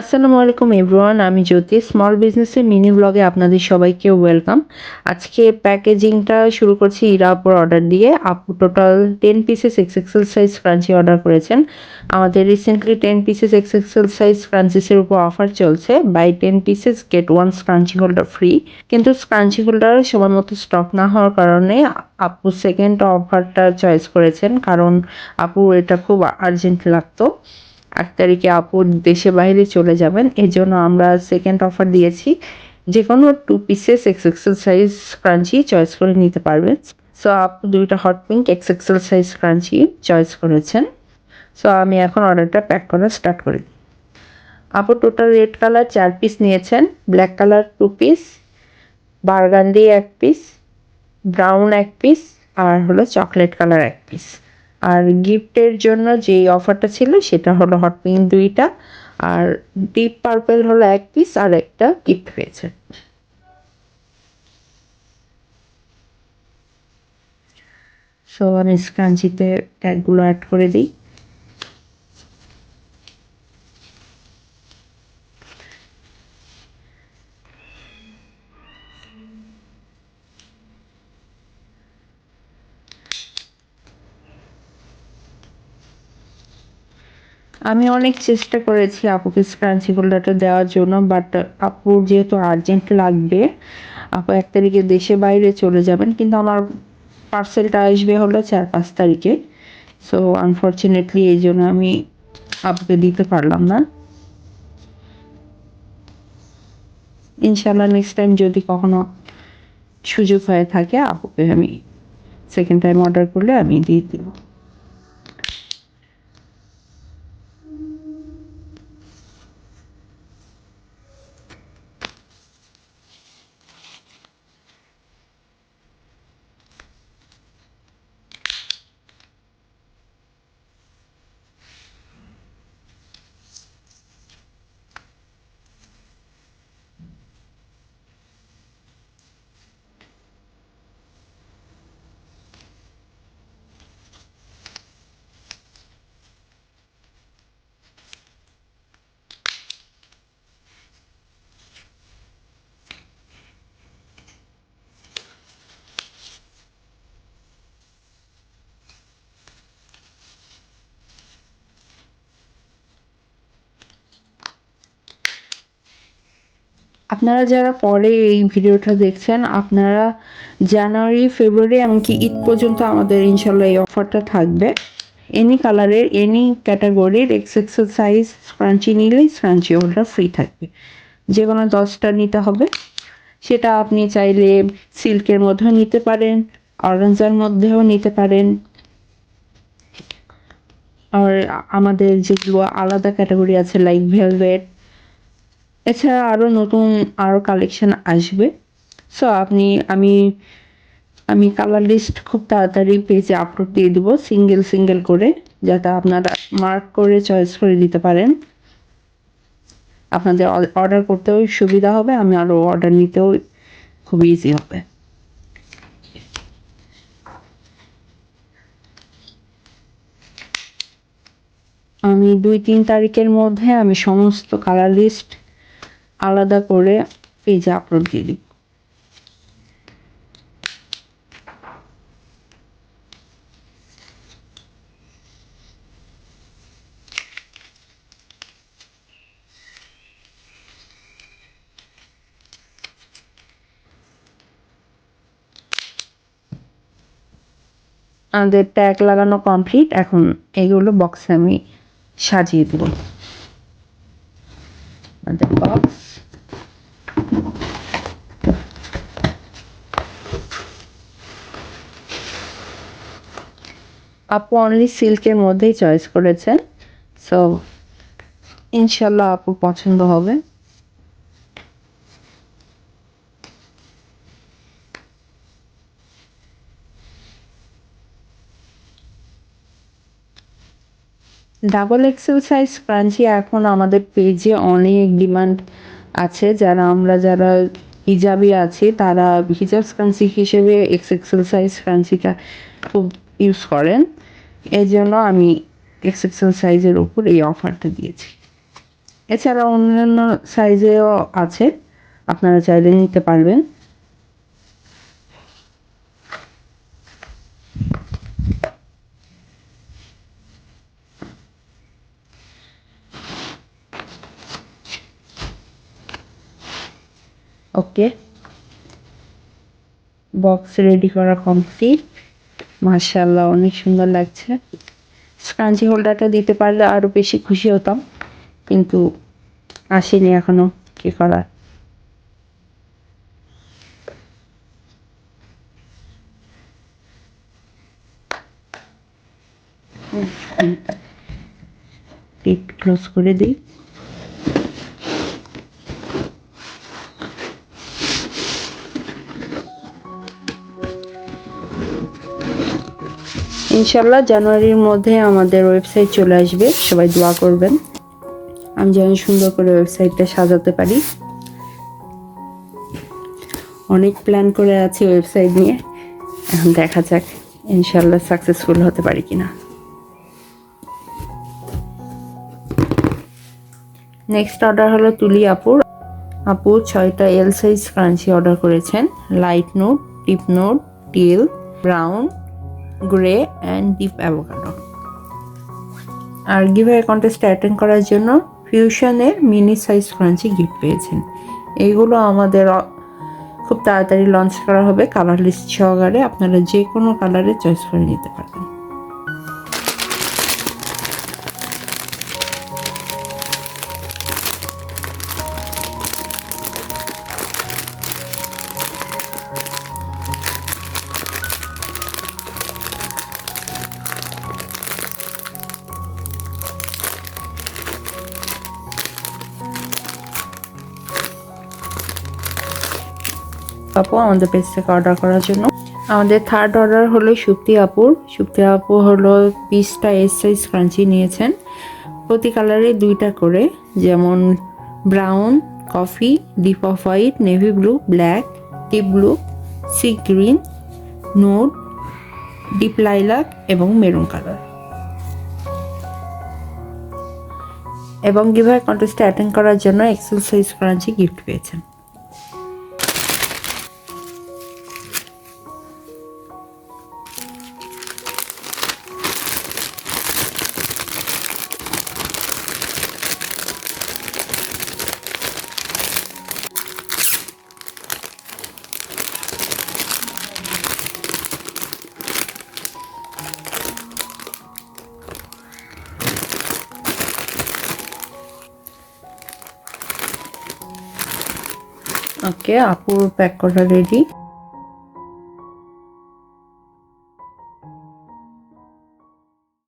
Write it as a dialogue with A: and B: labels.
A: আসসালামু আলাইকুম এভরিওয়ান, আমি জ্যোতি। স্মল বিজনেসের মিনি ব্লগে আপনাদের সবাইকে ওয়েলকাম আজকে প্যাকেজিংটা শুরু করছি ইরা অর্ডার দিয়ে। আপু total ten pieces X XL size scrunchie order করেছেন। আমাদের recently ten pieces X XL size ক্রাঞ্চিসের উপর অফার চলছে। Buy ten pieces get one scrunchie holder free কিন্তু স্ক্রাঞ্চি হোল্ডার সময় মতো স্টক না হওয়ার কারণে আপু সেকেন্ড অফারটা চয়েস করেছেন। কারণ আপু এটা খুব আর্জেন্ট লাগতো। আট তারিখে আপু দেশে বাইরে চলে যাবেন এই জন্য আমরা সেকেন্ড অফার দিয়েছি। যে কোনো two pieces X XL size scrunchie choice করে নিতে পারবেন। সো আপু দুইটা hot pink X XL size scrunchie choice করেছেন। সো আমি এখন অর্ডারটা প্যাক করা স্টার্ট করি। আপু টোটাল রেড কালার চার পিস নিয়েছেন black colour two piece burgundy এক পিস ব্রাউন এক পিস আর হলো চকলেট কালার এক পিস আর গিফটের জন্য যে অফারটা ছিল সেটা হলো হট পিঙ্ক দুইটা, আর ডিপ পার্পেল হলো এক পিস আর একটা গিফট পেয়েছে। সো আমি স্ক্রাঞ্চিতে ট্যাগগুলো অ্যাড করে দিই। আমি অনেক চেষ্টা করেছি আপুকে স্ক্রাঞ্চি গোল্ডারটা দেওয়ার জন্য বাট আপুর যেহেতু আর্জেন্ট লাগবে, আপু এক তারিখে দেশে বাইরে চলে যাবেন, কিন্তু আমার পার্সেলটা আসবে হলো চার পাঁচ তারিখে। সো আনফর্চুনেটলি এই জন্য আমি আপুকে দিতে পারলাম না। ইনশাল্লাহ নেক্সট টাইম যদি কখনো সুযোগ হয়ে থাকে, আপুকে আমি সেকেন্ড টাইম অর্ডার করলে আমি দিয়ে দেবো। আপনারা যারা পরে এই ভিডিওটা দেখছেন, আপনারা জানুয়ারি, ফেব্রুয়ারি এমনকি ঈদ পর্যন্ত আমাদের ইনশাল্লাহ এই অফারটা থাকবে। এনি কালারের এনি ক্যাটাগরির এক্স এক্সারসাইজ স্ক্রাঞ্চি নিলেই স্ক্রাঞ্চি হোল্ডার ফ্রি থাকবে। যে কোনো দশটা নিতে হবে। সেটা আপনি চাইলে সিল্কের মধ্যেও নিতে পারেন অরেঞ্জার মধ্যেও নিতে পারেন। আর আমাদের যেগুলো আলাদা ক্যাটাগরি আছে লাইক ভেলভেট এছাড়া আরও নতুন আরও কালেকশন আসবে। সো আপনি, আমি আমি কালার লিস্ট খুব তাড়াতাড়ি পেজে আপলোড দিয়ে দেবো সিঙ্গেল সিঙ্গেল করে, যাতে আপনারা মার্ক করে চয়েস করে দিতে পারেন। আপনাদের অর্ডার করতেও সুবিধা হবে, আমি আরও অর্ডার নিতেও খুব ইজি হবে। আমি দুই, তিন তারিখের মধ্যে আমি সমস্ত কালার লিস্ট আলাদা করে পেজে আপলোড দিয়ে দিব আমাদের ট্যাগ লাগানো কমপ্লিট এখন এগুলো বক্সে আমি সাজিয়ে দেব। আমাদের box. আপু অনলি সিল্কের মধ্যেই চয়েস করেছেন সো ইনশাল্লাহ আপু পছন্দ হবে ডাবল এক্সেল সাইজ ক্রাঞ্চি এখন আমাদের পেজে অনেক ডিমান্ড আছে। যারা আমরা যারা হিজাবি আছি, তারা হিজাব ক্রাঞ্চি হিসেবে এক্স এক্সেল সাইজ ক্রাঞ্চিটা খুব ইউজ করেন। এই জন্য আমি এক্স এক্সেল সাইজের ওপর এই অফারটা দিয়েছি। এছাড়া অন্যান্য সাইজেও আছে। আপনারা চাইলে নিতে পারবেন। ওকে বক্স রেডি করা কমপ্লিট মার্শাল্লাহ অনেক সুন্দর লাগছে। স্ক্রাঞ্চি হোল্ডারটা দিতে পারলে আরও বেশি খুশি হতাম, কিন্তু আসেনি এখনও, কি লিড ক্লোজ করে দিই। ইনশাল্লাহ জানুয়ারির মধ্যে আমাদের ওয়েবসাইট চলে আসবে, সবাই দোয়া করবেন। আমি যেন সুন্দর করে ওয়েবসাইটটা সাজাতে পারি। অনেক প্ল্যান করে আছি ওয়েবসাইট নিয়ে। এখন দেখা যাক ইনশাল্লাহ সাকসেসফুল হতে পারি কিনা। নেক্সট অর্ডার হলো তুলি আপুর আপু ছয়টা এল সাইজ ক্রাঞ্চি অর্ডার করেছেন। Light nude deep nude teal brown grey and deep avocado R giveaway কন্টেস্টে অ্যাটেন্ড করার জন্য ফিউশনের মিনি সাইজ ক্রাঞ্চি গিফট পেয়েছেন। এইগুলো আমাদের খুব তাড়াতাড়ি লঞ্চ করা হবে। কালার লিস্ট সহকারে আপনারা যে কোনো কালারে চয়েস করে নিতে পারবেন। আপু আমাদের পেজ থেকে অর্ডার করার জন্য। আমাদের থার্ড অর্ডার হলো সুপ্তি আপুর সুপ্তি আপু হলো পিসটা এস সাইজ ক্রাঞ্চি নিয়েছেন। প্রতি কালারে দুইটা করে, যেমন brown coffee deep off white navy blue black deep blue sea green note deep lilac এবং মেরুন কালার এবং গিভার কন্টেস্টে অ্যাটেন্ড করার জন্য এক্সেল সাইজ ক্রাঞ্চি গিফট পেয়েছেন। ওকে আপুর প্যাক করা রেডি